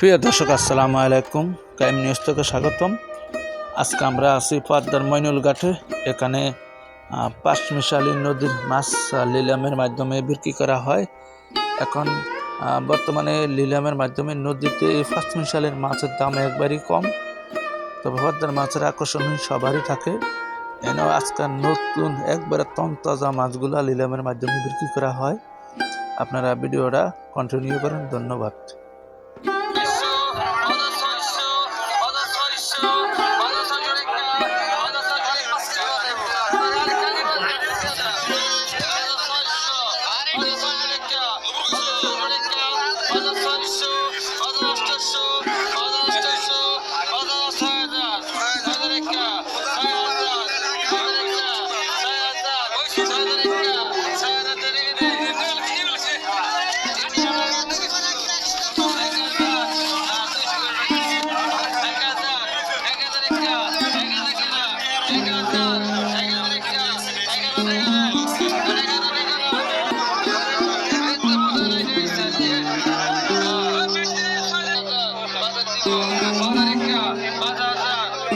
প্রিয় দর্শক আসসালামু আলাইকুম। ক্রাইম নিউজ থেকে স্বাগতম। আজকে আমরা আছি পদ্মার মইনুল ঘাটে। এখানে আহ, পাঁচমিশালী নদীর মাছ লিলামের মাধ্যমে বিক্রি করা হয়। এখন বর্তমানে লিলামের মাধ্যমে নদীতে এই পাঁচমিশালের মাছের দাম একবারই কম। তবে পদ্মার মাছের আকর্ষণ সবারই থাকে। এনেও আজকাল নতুন একবারে তন্তাজা মাছগুলা লিলামের মাধ্যমে বিক্রি করা হয়। আপনারা ভিডিওটা কন্টিনিউ করেন। ধন্যবাদ।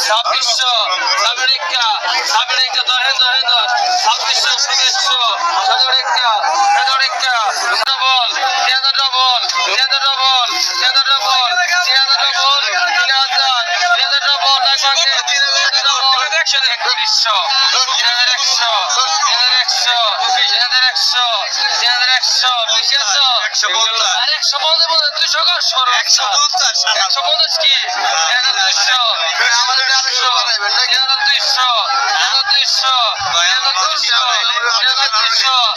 ছাব্বিশশো আমেরিকা আমেরিকা দহে দহে দশ ছাব্বিশশো সদস্য আমেরিকা একশো একশো একশো একশো একশো একশো একশো একশো পঞ্চাশ একশো পঞ্চাশ দুশো একশো পঞ্চাশ একশো পঞ্চাশ কি? দুশো দুশো দুশো তিনশো। তিনশো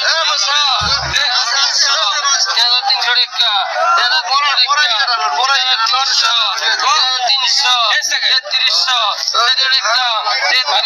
তিনশো। তেত্রিশশো তেতাল্লিশশো